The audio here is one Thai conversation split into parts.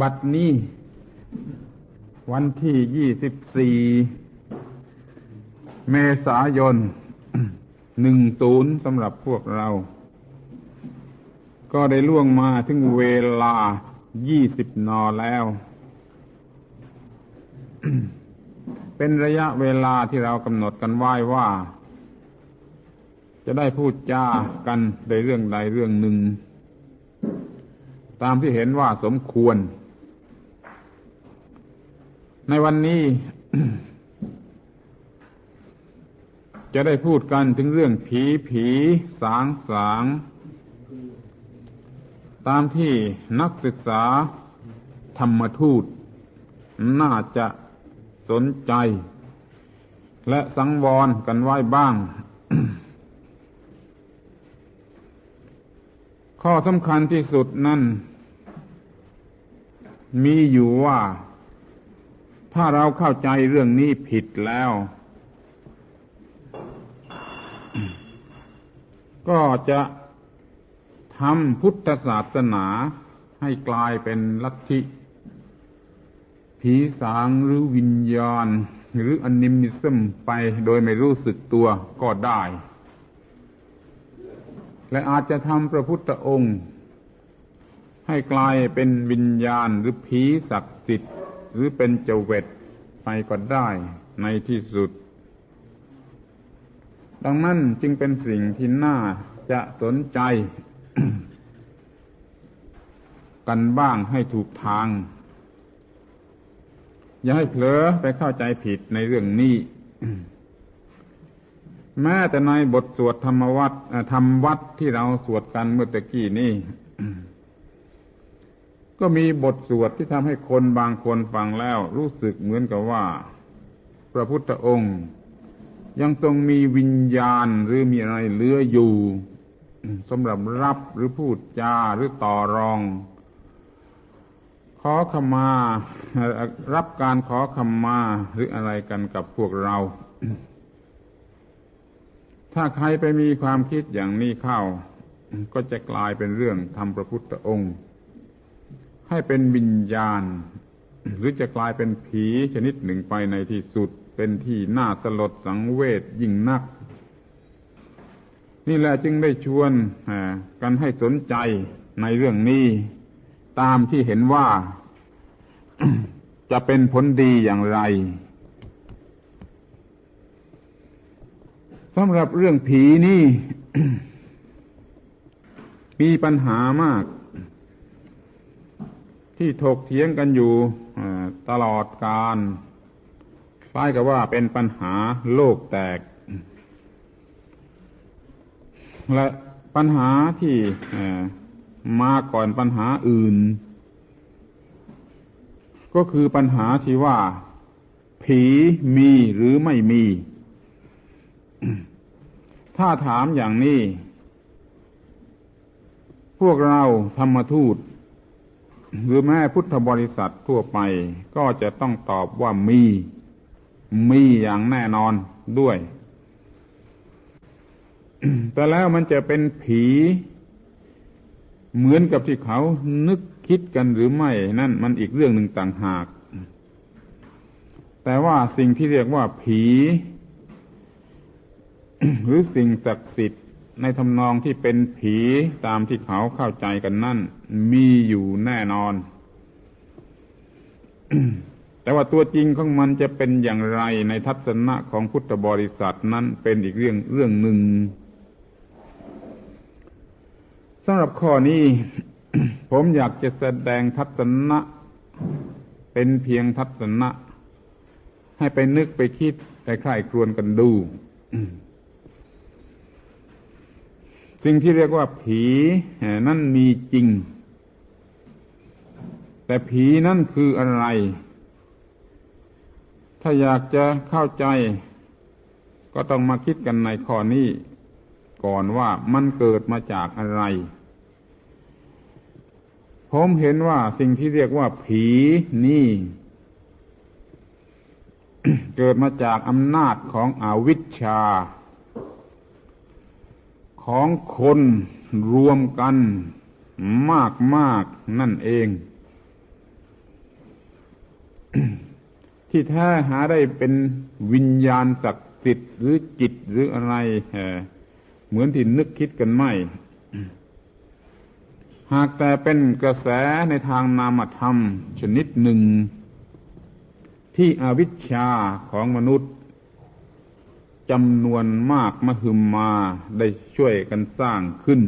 บัดนี้ วันที่ยี่สิบสี่เมษายนหนึ่งศูนย์สำหรับพวกเรา ก็ได้ล่วงมาถึงเวลายี่สิบนอแล้ว เป็นระยะเวลาที่เรากำหนดกันไว้ว่า จะได้พูดจากันในเรื่องใดเรื่องหนึ่ง ตามที่เห็นว่าสมควร ในวันนี้จะได้พูดกันถึงเรื่องผีผีสางสาง ตามที่นักศึกษาธรรมทูต น่าจะสนใจ และสังวรกันไว้บ้าง ข้อสำคัญที่สุดนั่น มีอยู่ว่า ถ้าเราเข้าใจเรื่องนี้ผิดแล้ว ก็จะทำพุทธศาสนาให้กลายเป็นลัทธิผีสางหรือวิญญาณ หรืออนิมิซึมไปโดยไม่รู้สึกตัวก็ได้ และอาจจะทำพระพุทธองค์ ให้กลายเป็นวิญญาณหรือผีศักดิ์สิทธิ์ หรือเป็นเจเวตไปก็ได้ในที่สุด ดังนั้นจึงเป็นสิ่งที่น่าจะสนใจ กันบ้างให้ถูกทาง อย่าให้เผลอไปเข้าใจผิดในเรื่องนี้ แม้แต่ในบทสวดธรรมวัดธรรมวัดที่เราสวดกันเมื่อตะกี้นี้ ก็มีบทสวดที่ทำให้คนบางคนฟังแล้ว รู้สึกเหมือนกับว่า พระพุทธองค์ ยังทรงมีวิญญาณหรือมีอะไรเหลืออยู่สำหรับรับหรือพูดจาหรือต่อรอง ขอขมา รับการขอขมาหรืออะไรกันกับพวกเรา ถ้าใครไปมีความคิดอย่างนี้เข้า ก็จะกลายเป็นเรื่องทำพระพุทธองค์ ให้เป็นวิญญาณ หรือจะกลายเป็นผีชนิดหนึ่งไปในที่สุด เป็นที่น่าสลดสังเวชยิ่งนัก นี่แหละจึงได้ชวนกันให้สนใจในเรื่องนี้ ตามที่เห็นว่าจะเป็นผลดีอย่างไรสำหรับเรื่องผีนี่ มีปัญหามาก ที่ถกเถียงกันอยู่ตลอดการคล้ายกับว่าเป็นปัญหาโลกแตก และปัญหาที่มาก่อนปัญหาอื่น ก็คือปัญหาที่ว่า ผีมีหรือไม่มี ถ้าถามอย่างนี้ พวกเราธรรมทูต หรือแม้พุทธบริษัททั่วไปก็จะต้องตอบว่ามี มีอย่างแน่นอนด้วย แต่แล้วมันจะเป็นผี เหมือนกับที่เขานึกคิดกันหรือไม่ นั่นมันอีกเรื่องหนึ่งต่างหาก แต่ว่าสิ่งที่เรียกว่าผี หรือสิ่งศักดิ์สิทธิ์ ในทำนองที่เป็นผีตามที่เขาเข้าใจกันนั่น มีอยู่แน่นอน แต่ว่าตัวจริงของมันจะเป็นอย่างไรในทัศนะของพุทธบริษัทนั้นเป็นอีกเรื่องเรื่องหนึ่งสำหรับข้อนี้ ผมอยากจะแสดงทัศนะ เป็นเพียงทัศนะ ให้ไปนึกไปคิดไปใคร่ครวญกันดู สิ่งที่เรียกว่าผีนั่นมีจริง แต่ผีนั่นคืออะไร ถ้าอยากจะเข้าใจ ก็ต้องมาคิดกันในข้อนี้ก่อนว่ามันเกิดมาจากอะไร ผมเห็นว่าสิ่งที่เรียกว่าผีนี่ เกิดมาจากอำนาจของอวิชชา ของคนรวมกันมากมากนั่นเอง ที่แท้หาได้เป็นวิญญาณศักดิ์สิทธิ์หรือจิตหรืออะไรเหมือนที่นึกคิดกันไม่ หากแต่เป็นกระแสในทางนามธรรม ชนิดหนึ่ง ที่อวิชชาของมนุษย์ จำนวนมากมหึมมาได้ช่วยกันสร้างขึ้น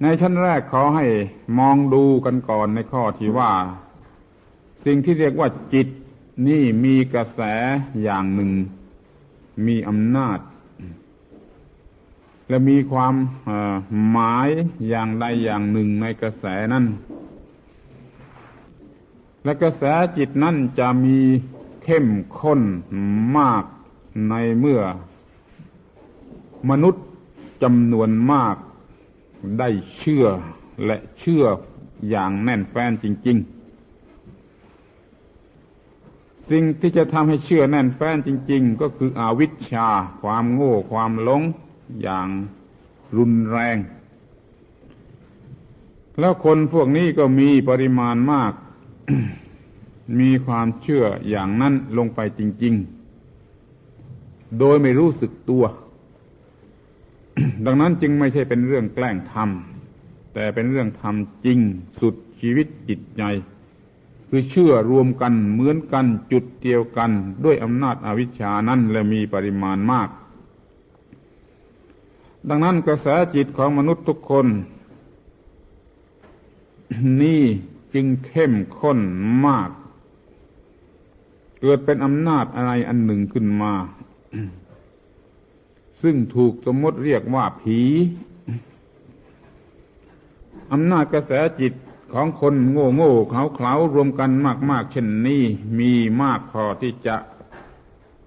ในชั้นแรกขอให้มองดูกันก่อนในข้อที่ว่า สิ่งที่เรียกว่าจิตนี่มีกระแสอย่างหนึ่ง มีอำนาจ และมีความหมายอย่างใดอย่างหนึ่งในกระแสนั้นและกระแสจิตนั้นจะมี เข้มข้นมากในเมื่อมนุษย์จำนวนมากได้เชื่อและเชื่ออย่างแน่นแฟ้นจริง ๆ สิ่งที่จะทำให้เชื่อแน่นแฟ้นจริง ๆ ก็คืออวิชชา ความโง่ความหลงอย่างรุนแรง แล้วคนพวกนี้ก็มีปริมาณมาก มีความเชื่ออย่างนั้นลงไปจริง ๆ โดยไม่รู้สึกตัว ดังนั้นจึงไม่ใช่เป็นเรื่องแกล้งทำแต่เป็นเรื่องทำจริงสุดชีวิตจิตใจ คือเชื่อรวมกันเหมือนกันจุดเดียวกันด้วยอำนาจอาวิชชานั้นและมีปริมาณมาก ดังนั้นกระแสจิตของมนุษย์ทุกคน นี่จึงเข้มข้นมาก เกิดเป็นอำนาจอะไรอันหนึ่งขึ้นมา ซึ่งถูกสมมติเรียกว่าผีอำนาจกระแสจิตของคนโง่โง่เขาเขารวมกันมากๆเช่นนี้มีมากพอที่จะ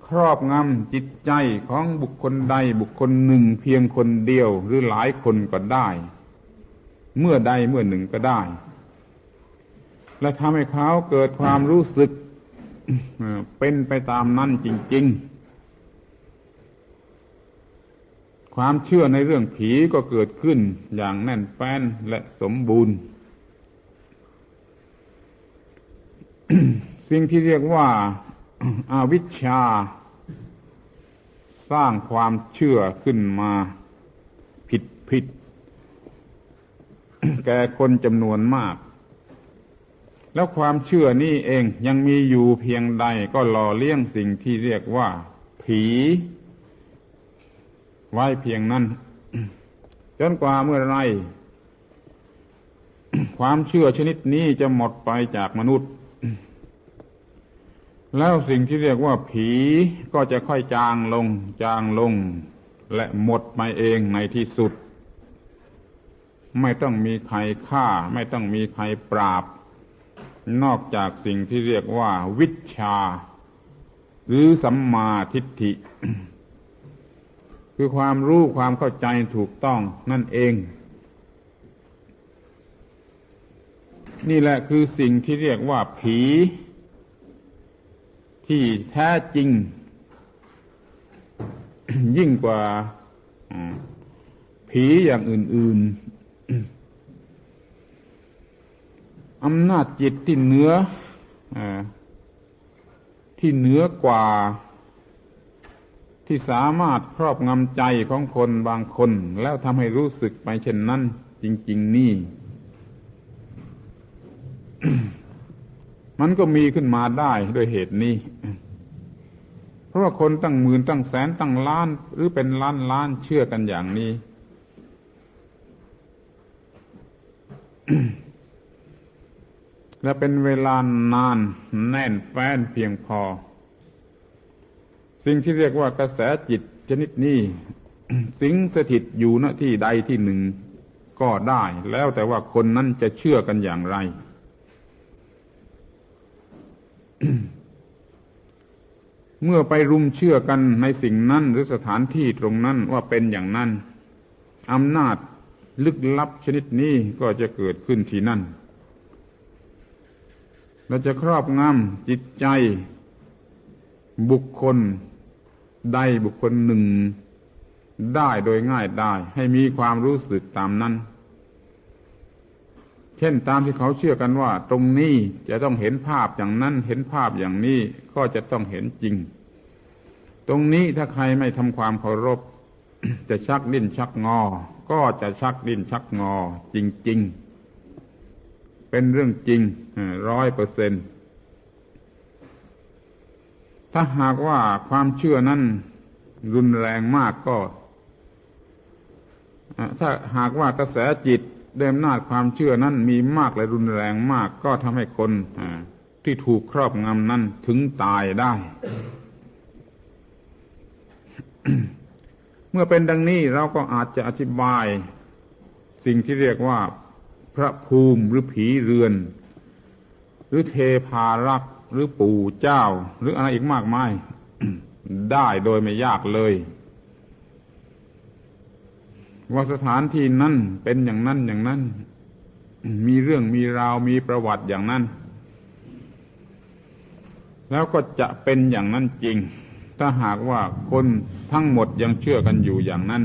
ครอบงำจิตใจของบุคคลใดบุคคลหนึ่งเพียงคนเดียวหรือหลายคนก็ได้ เมื่อใดเมื่อหนึ่งก็ได้ และทำให้เขาเกิดความรู้สึก เป็นไปตามนั้นจริง ๆ ความเชื่อในเรื่องผีก็เกิดขึ้นอย่างแน่นแฟ้นและสมบูรณ์ สิ่งที่เรียกว่าอาวิชชา สร้างความเชื่อขึ้นมาผิดผิดแก่คนจำนวนมาก แล้วความเชื่อนี่เองยังมีอยู่เพียงใดก็หล่อเลี้ยงสิ่งที่เรียกว่า ผี ไว้เพียงนั้น จนกว่าเมื่อไรความเชื่อชนิดนี้จะหมดไปจากมนุษย์ แล้วสิ่งที่เรียกว่าผีก็จะค่อยจางลง จางลง และหมดไปเองในที่สุด ไม่ต้องมีใครฆ่า ไม่ต้องมีใครปราบ นอกจากสิ่งที่เรียกว่า วิชา หรือสัมมาทิฏฐิ คือความรู้ความเข้าใจถูกต้องนั่นเอง นี่แหละคือสิ่งที่เรียกว่าผี ที่แท้จริง ยิ่งกว่าผีอย่างอื่น ๆ อำนาจจิตที่เหนืออที่เหนือกว่า ที่สามารถครอบงำใจของคนบางคน แล้วทำให้รู้สึกไปเช่นนั้น จริง ๆ นี่ มันก็มีขึ้นมาได้ด้วยเหตุนี้เพราะว่าคนตั้งหมื่นตั้งแสนตั้งล้าน หรือเป็นล้านล้านเชื่อกันอย่างนี้ และเป็นเวลานานแน่นแฟ้นเพียงพอ สิ่งที่เรียกว่ากระแสจิตชนิดนี้ สิงสถิตอยู่ณที่ใดที่หนึ่งก็ได้ แล้วแต่ว่าคนนั้นจะเชื่อกันอย่างไรเมื่อไปรุมเชื่อกันในสิ่งนั้นหรือสถานที่ตรงนั้นว่าเป็นอย่างนั้นอำนาจลึกลับชนิดนี้ก็จะเกิดขึ้นที่นั่น เราจะครอบงำจิตใจ บุคคลใดบุคคลหนึ่งได้โดยง่ายได้ ให้มีความรู้สึกตามนั้น เช่นตามที่เขาเชื่อกันว่า ตรงนี้จะต้องเห็นภาพอย่างนั้น เห็นภาพอย่างนี้ก็จะต้องเห็นจริง ตรงนี้ถ้าใครไม่ทำความเคารพ จะชักดิ้นชักงอ ก็จะชักดิ้นชักงอ จริง ๆ เป็นเรื่องจริงร้อยเปอร์เซ็นถ้าหากว่าความเชื่อนั้นรุนแรงมากก็ ถ้าหากว่ากระแสจิตเดิมนาจความเชื่อนั้นมีมากและรุนแรงมากก็ทำให้คนที่ถูกครอบงำนั้นถึงตายได้ เมื่อเป็นดังนี้เราก็อาจจะอธิบาย สิ่งที่เรียกว่า พระภูมิหรือผีเรือน หรือเทพารักษ์หรือปู่เจ้า หรืออะไรอีกมากมาย ได้โดยไม่ยากเลย ว่าสถานที่นั้นเป็นอย่างนั้นอย่างนั้น มีเรื่องมีราวมีประวัติอย่างนั้น แล้วก็จะเป็นอย่างนั้นจริง ถ้าหากว่าคนทั้งหมดยังเชื่อกันอยู่อย่างนั้น